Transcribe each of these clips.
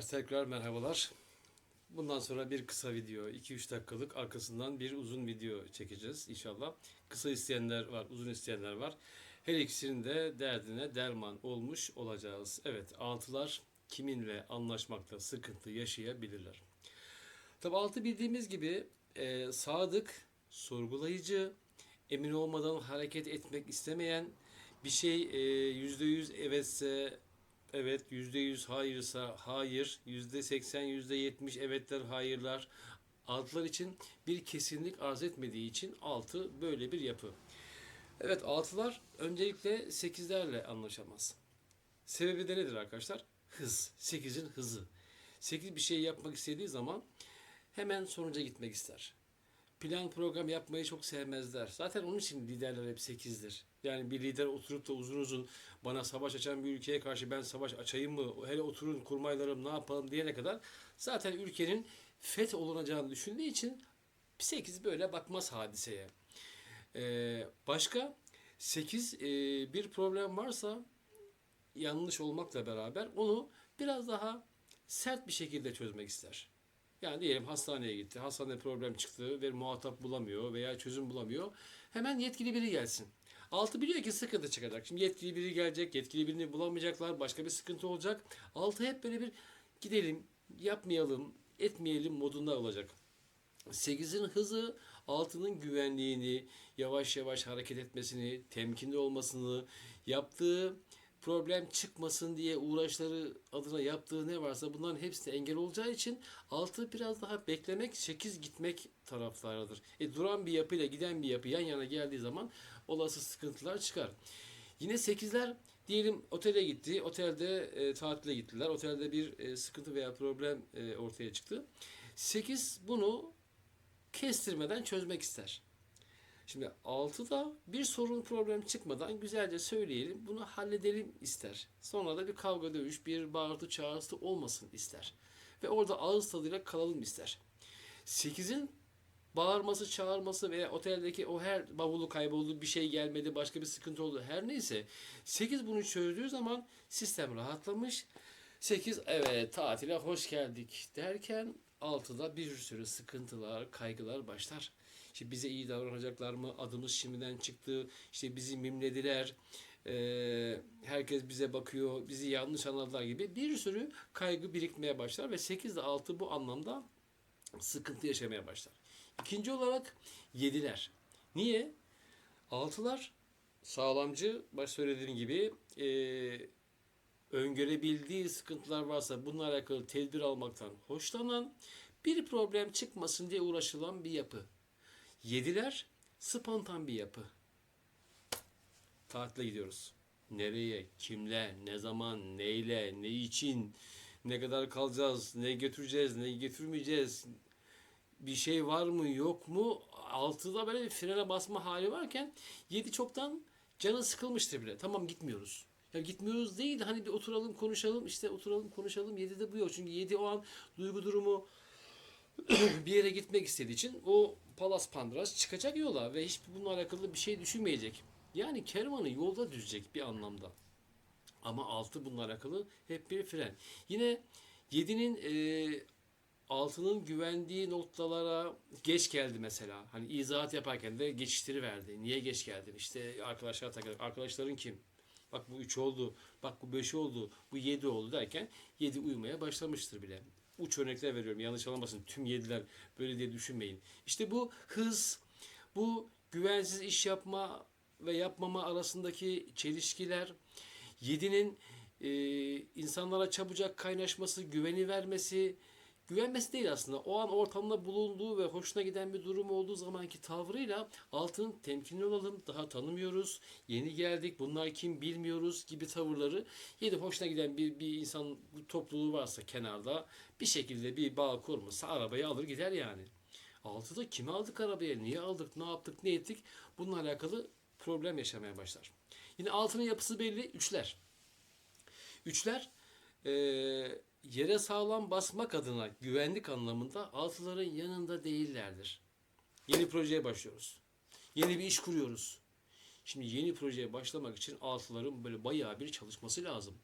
Arkadaşlar tekrar merhabalar. Bundan sonra bir kısa video, 2-3 dakikalık arkasından bir uzun video çekeceğiz inşallah. Kısa isteyenler var, uzun isteyenler var. Her ikisinin de derdine derman olmuş olacağız. Evet, altılar kiminle anlaşmakta sıkıntı yaşayabilirler. Tabi altı bildiğimiz gibi e, sadık, sorgulayıcı, emin olmadan hareket etmek istemeyen, bir şey e, yüzde yüz evetse evet, yüzde yüz hayırsa hayır, yüzde seksen, yüzde yetmiş evetler, hayırlar. Altılar için bir kesinlik arz etmediği için altı böyle bir yapı. Evet altılar öncelikle sekizlerle anlaşamaz. Sebebi de nedir arkadaşlar? Hız. Sekizin hızı. Sekiz bir şey yapmak istediği zaman hemen sonuca gitmek ister. Plan program yapmayı çok sevmezler. Zaten onun için liderler hep sekizdir. Yani bir lider oturup da uzun uzun bana savaş açan bir ülkeye karşı ben savaş açayım mı? Hele oturun kurmaylarım ne yapalım diyene kadar zaten ülkenin feth olunacağını düşündüğü için 8 böyle bakmaz hadiseye. Ee, başka 8 e, bir problem varsa yanlış olmakla beraber onu biraz daha sert bir şekilde çözmek ister. Yani diyelim hastaneye gitti, hastanede problem çıktı ve muhatap bulamıyor veya çözüm bulamıyor. Hemen yetkili biri gelsin. Altı biliyor ki sıkıntı çıkacak. Şimdi yetkili biri gelecek, yetkili birini bulamayacaklar, başka bir sıkıntı olacak. Altı hep böyle bir gidelim, yapmayalım, etmeyelim modunda olacak. 8'in hızı altının güvenliğini, yavaş yavaş hareket etmesini, temkinli olmasını, yaptığı problem çıkmasın diye uğraşları adına yaptığı ne varsa bunların hepsi de engel olacağı için altı biraz daha beklemek, 8 gitmek taraftarıdır. E, duran bir yapıyla giden bir yapı yan yana geldiği zaman olası sıkıntılar çıkar. Yine 8'ler diyelim otele gitti, otelde e, tatile gittiler, otelde bir e, sıkıntı veya problem e, ortaya çıktı. 8 bunu kestirmeden çözmek ister. Şimdi 6'da bir sorun problem çıkmadan güzelce söyleyelim bunu halledelim ister. Sonra da bir kavga dövüş bir bağırtı çağrısı olmasın ister. Ve orada ağız tadıyla kalalım ister. 8'in bağırması, çağırması veya oteldeki o her bavulu kayboldu, bir şey gelmedi, başka bir sıkıntı oldu her neyse 8 bunu çözdüğü zaman sistem rahatlamış. 8 evet tatile hoş geldik derken 6'da bir sürü sıkıntılar, kaygılar başlar. İşte bize iyi davranacaklar mı? Adımız şimdiden çıktı. İşte bizi mimlediler. Ee, herkes bize bakıyor. Bizi yanlış anladılar gibi bir sürü kaygı birikmeye başlar ve 8 ile 6 bu anlamda sıkıntı yaşamaya başlar. İkinci olarak 7'ler. Niye? 6'lar sağlamcı, baş söylediğim gibi e, öngörebildiği sıkıntılar varsa bununla alakalı tedbir almaktan hoşlanan, bir problem çıkmasın diye uğraşılan bir yapı. Yediler spontan bir yapı. Tatile gidiyoruz. Nereye, kimle, ne zaman, neyle, ne için, ne kadar kalacağız, ne götüreceğiz, ne götürmeyeceğiz, bir şey var mı yok mu? Altıda böyle bir frene basma hali varken yedi çoktan canı sıkılmıştır bile. Tamam gitmiyoruz. Ya gitmiyoruz değil de hani bir oturalım konuşalım işte oturalım konuşalım. Yedi de bu yok. Çünkü yedi o an duygu durumu bir yere gitmek istediği için o Palas Pandras çıkacak yola ve hiç bununla alakalı bir şey düşünmeyecek. Yani kervanı yolda düzecek bir anlamda. Ama altı bununla alakalı hep bir fren. Yine 7'nin e, altının güvendiği noktalara geç geldi mesela. Hani izahat yaparken de geçiştiriverdi. Niye geç geldin? İşte arkadaşlar takılır. Arkadaşların kim? Bak bu 3 oldu. Bak bu 5 oldu. Bu 7 oldu derken 7 uyumaya başlamıştır bile. Uç örnekler veriyorum. Yanlış anlamasın. Tüm 7'ler böyle diye düşünmeyin. İşte bu hız, bu güvensiz iş yapma ve yapmama arasındaki çelişkiler, 7'nin e, insanlara çabucak kaynaşması, güveni vermesi, güvenmesi değil aslında. O an ortamda bulunduğu ve hoşuna giden bir durum olduğu zamanki tavrıyla altın temkinli olalım, daha tanımıyoruz, yeni geldik, bunlar kim bilmiyoruz gibi tavırları yedi hoşuna giden bir, bir insan topluluğu varsa kenarda bir şekilde bir bağ kurmasa arabayı alır gider yani. Altıda kimi aldık arabaya, niye aldık, ne yaptık, ne ettik bununla alakalı problem yaşamaya başlar. Yine altının yapısı belli, üçler. Üçler e, yere sağlam basmak adına güvenlik anlamında altıların yanında değillerdir. Yeni projeye başlıyoruz. Yeni bir iş kuruyoruz. Şimdi yeni projeye başlamak için altıların böyle bayağı bir çalışması lazım.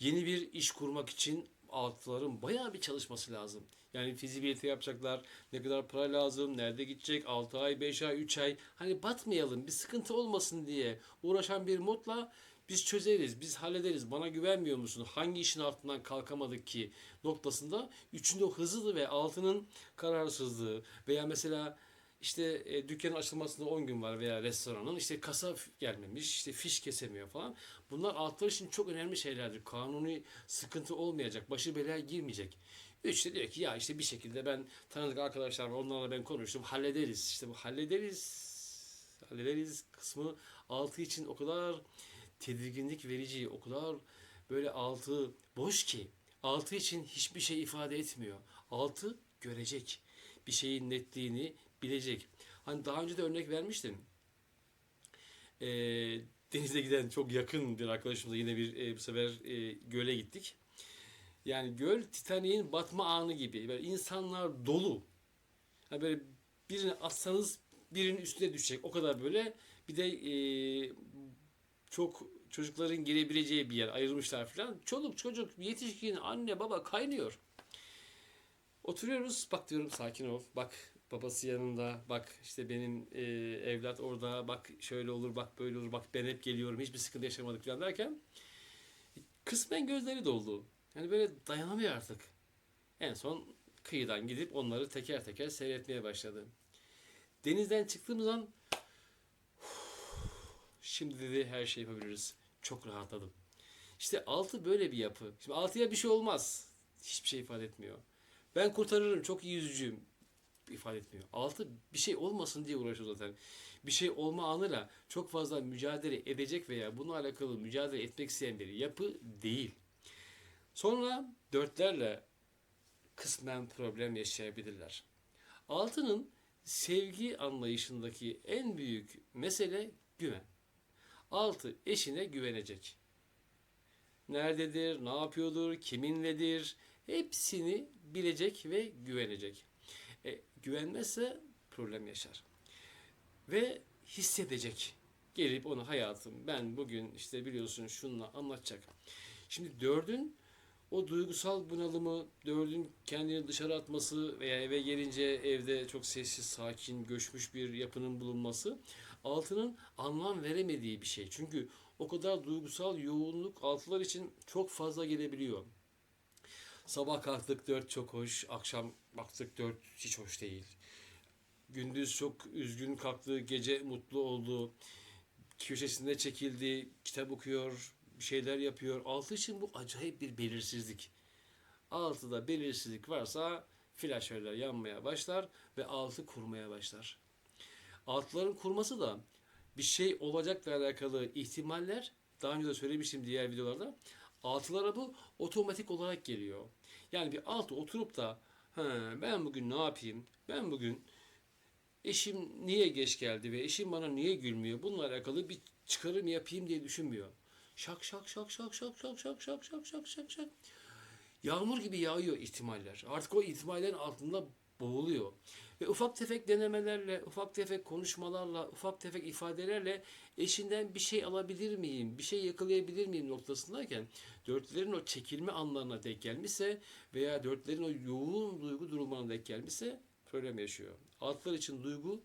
Yeni bir iş kurmak için altıların bayağı bir çalışması lazım. Yani fizibilite yapacaklar. Ne kadar para lazım, nerede gidecek, 6 ay, 5 ay, 3 ay. Hani batmayalım, bir sıkıntı olmasın diye uğraşan bir modla biz çözeriz, biz hallederiz. Bana güvenmiyor musun? Hangi işin altından kalkamadık ki noktasında. Üçünde o hızlı ve altının kararsızlığı veya mesela işte e, dükkanın açılmasında 10 gün var veya restoranın işte kasa gelmemiş, işte fiş kesemiyor falan. Bunlar altlar için çok önemli şeylerdir. Kanuni sıkıntı olmayacak, başı belaya girmeyecek. Üç de diyor ki ya işte bir şekilde ben tanıdık arkadaşlar var onlarla ben konuştum hallederiz. İşte bu hallederiz hallederiz kısmı altı için o kadar tedirginlik verici, o kadar böyle altı boş ki altı için hiçbir şey ifade etmiyor. Altı görecek. Bir şeyin netliğini bilecek. Hani daha önce de örnek vermiştim. Ee, denize giden çok yakın bir arkadaşımızla yine bir e, bu sefer e, göle gittik. Yani göl Titanik'in batma anı gibi. Böyle insanlar dolu. Yani böyle birini atsanız birinin üstüne düşecek. O kadar böyle. Bir de e, çok çocukların girebileceği bir yer ayırmışlar falan. Çoluk çocuk yetişkin anne baba kaynıyor. Oturuyoruz bak diyorum sakin ol bak babası yanında bak işte benim e, evlat orada bak şöyle olur bak böyle olur bak ben hep geliyorum hiçbir sıkıntı yaşamadık falan derken kısmen gözleri doldu. Yani böyle dayanamıyor artık. En son kıyıdan gidip onları teker teker seyretmeye başladı. Denizden çıktığımız an Şimdi dedi her şeyi yapabiliriz. Çok rahatladım. İşte altı böyle bir yapı. Şimdi altıya bir şey olmaz. Hiçbir şey ifade etmiyor. Ben kurtarırım. Çok iyi yüzücüyüm. ifade etmiyor. Altı bir şey olmasın diye uğraşıyor zaten. Bir şey olma anıyla çok fazla mücadele edecek veya bununla alakalı mücadele etmek isteyen bir yapı değil. Sonra dörtlerle kısmen problem yaşayabilirler. Altının sevgi anlayışındaki en büyük mesele güven. Altı eşine güvenecek. Nerededir, ne yapıyordur, kiminledir hepsini bilecek ve güvenecek. E, güvenmezse problem yaşar. Ve hissedecek. Gelip onu hayatım ben bugün işte biliyorsun şununla anlatacak. Şimdi dördün o duygusal bunalımı, dördün kendini dışarı atması veya eve gelince evde çok sessiz, sakin, göçmüş bir yapının bulunması altının anlam veremediği bir şey. Çünkü o kadar duygusal yoğunluk altılar için çok fazla gelebiliyor. Sabah kalktık dört çok hoş, akşam baktık dört hiç hoş değil. Gündüz çok üzgün kalktı, gece mutlu oldu. Köşesinde çekildi, kitap okuyor, bir şeyler yapıyor. Altı için bu acayip bir belirsizlik. Altıda belirsizlik varsa flaşörler yanmaya başlar ve altı kurmaya başlar. Altların kurması da bir şey olacakla alakalı ihtimaller daha önce de söylemiştim diğer videolarda. Altılara bu otomatik olarak geliyor. Yani bir altı oturup da "He, ben bugün ne yapayım? Ben bugün eşim niye geç geldi ve eşim bana niye gülmüyor? Bununla alakalı bir çıkarım yapayım diye düşünmüyor. Şak şak şak şak şak şak şak şak şak şak şak şak. Yağmur gibi yağıyor ihtimaller. Artık o ihtimallerin altında boğuluyor. Ve ufak tefek denemelerle, ufak tefek konuşmalarla, ufak tefek ifadelerle eşinden bir şey alabilir miyim, bir şey yakalayabilir miyim noktasındayken dörtlerin o çekilme anlarına denk gelmişse veya dörtlerin o yoğun duygu durumuna denk gelmişse problem yaşıyor. Altlar için duygu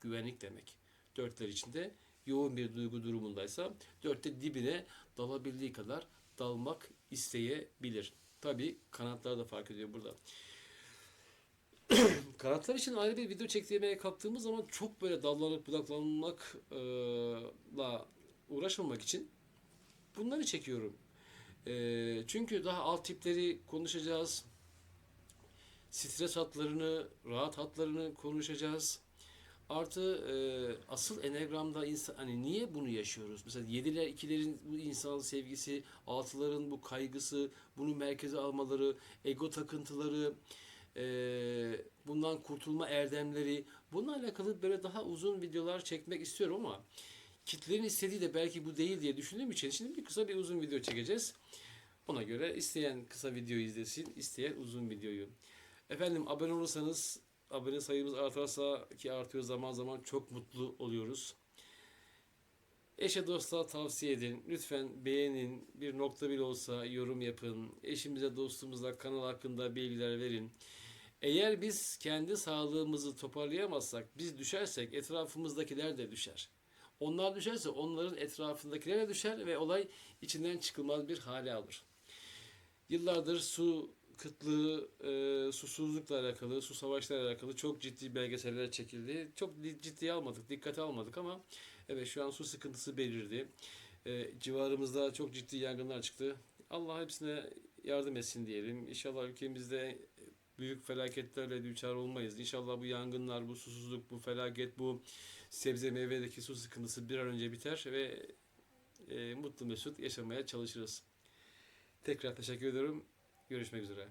güvenlik demek. Dörtler için de yoğun bir duygu durumundaysa dörtte dibine dalabildiği kadar dalmak isteyebilir. Tabi kanatlar da fark ediyor burada. Kanatlar için ayrı bir video çekmeye kalktığımız zaman çok böyle dallanıp budaklanmakla uğraşmamak için bunları çekiyorum. E, çünkü daha alt tipleri konuşacağız. Stres hatlarını, rahat hatlarını konuşacağız. Artı e, asıl enegramda insan hani niye bunu yaşıyoruz? Mesela yediler ikilerin bu insan sevgisi, altıların bu kaygısı, bunu merkeze almaları, ego takıntıları, e, bundan kurtulma erdemleri, bununla alakalı böyle daha uzun videolar çekmek istiyorum ama kitlerin istediği de belki bu değil diye düşündüğüm için şimdi bir kısa bir uzun video çekeceğiz. Ona göre isteyen kısa videoyu izlesin, isteyen uzun videoyu. Efendim abone olursanız abone sayımız artarsa ki artıyor zaman zaman çok mutlu oluyoruz. Eşe dosta tavsiye edin. Lütfen beğenin. Bir nokta bile olsa yorum yapın. Eşimize dostumuza kanal hakkında bilgiler verin. Eğer biz kendi sağlığımızı toparlayamazsak, biz düşersek etrafımızdakiler de düşer. Onlar düşerse onların etrafındakiler de düşer ve olay içinden çıkılmaz bir hale alır. Yıllardır su kıtlığı, e, susuzlukla alakalı, su savaşlarıyla alakalı çok ciddi belgeseller çekildi. Çok di- ciddiye almadık, dikkate almadık ama evet şu an su sıkıntısı belirdi. E, civarımızda çok ciddi yangınlar çıktı. Allah hepsine yardım etsin diyelim. İnşallah ülkemizde büyük felaketlerle düçar olmayız. İnşallah bu yangınlar, bu susuzluk, bu felaket, bu sebze meyvedeki su sıkıntısı bir an önce biter ve e, mutlu mesut yaşamaya çalışırız. Tekrar teşekkür ediyorum. Görüşmek üzere.